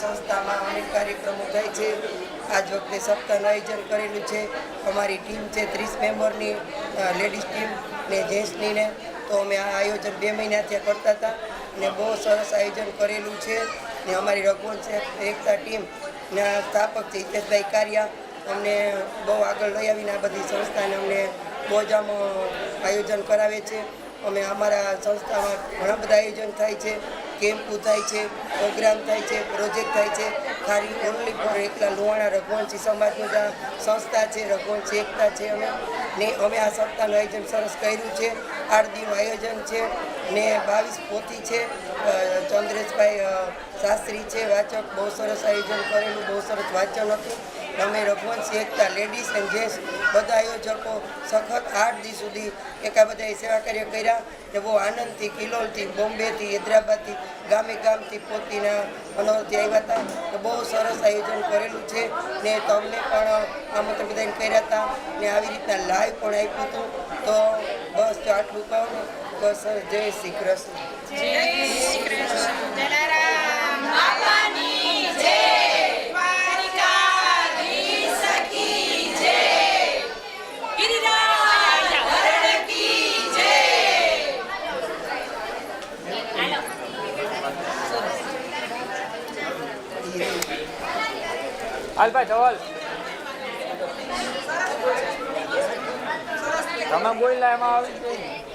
સંસ્થામાં અનેક કાર્યક્રમો થાય છે. આજ વખતે સપ્તાહનું આયોજન કરેલું છે. અમારી ટીમ છે ત્રીસ મેમ્બરની લેડીઝ ટીમ ને જેન્ટ્સની ને. તો અમે આ આયોજન બે મહિના ત્યાં કરતા હતા ને બહુ સરસ આયોજન કરેલું છે. ને અમારી રઘુવંશ એકતા ટીમ ના સ્થાપક છે હિતેશભાઈ કારિયા. અમને બહુ આગળ લઈ આવીને આ બધી સંસ્થાને અમને મોજામાં આયોજન કરાવે છે. અમે અમારા સંસ્થામાં ઘણા બધા આયોજન થાય છે. કેમ્પો થાય છે, પ્રોગ્રામ થાય છે, પ્રોજેક્ટ થાય છે. ખાલી ઓનલી ફોર એકલા? લોહાણા, રઘુવંશી સમાજનું જ સંસ્થા છે, રઘુવંશી એકતા છે અમે. ને અમે આ સપ્તાહનું આયોજન સરસ કર્યું છે. આઠ દિવસનું આયોજન છે. ને બાવીસ પોથી છે. ચંદ્રેશભાઈ શાસ્ત્રી છે, વાચક. બહુ સરસ આયોજન કરેલું, બહુ સરસ વાંચન હતું. અમે Raghuvanshi Ekta ladies and gents બધા આયોજકો સખત આઠ દિવસ સુધી એકા બધાએ સેવા કાર્ય કર્યા ને બહુ આનંદથી, કિલોલથી, બોમ્બેથી, હૈદરાબાદથી, ગામે ગામથી પોતીના મનોરથી આવ્યા હતા ને બહુ સરસ આયોજન કરેલું છે ને તમને પણ આમંત્રણ બધાને કર્યા હતા ને આવી રીતના લાઈવ પણ આપ્યું હતું. તો બસ જો આટલું કહું બસ જય શ્રી કૃષ્ણ. હાલ ભાઈ ધવલ. તમે બોલ્યા એમાં આવી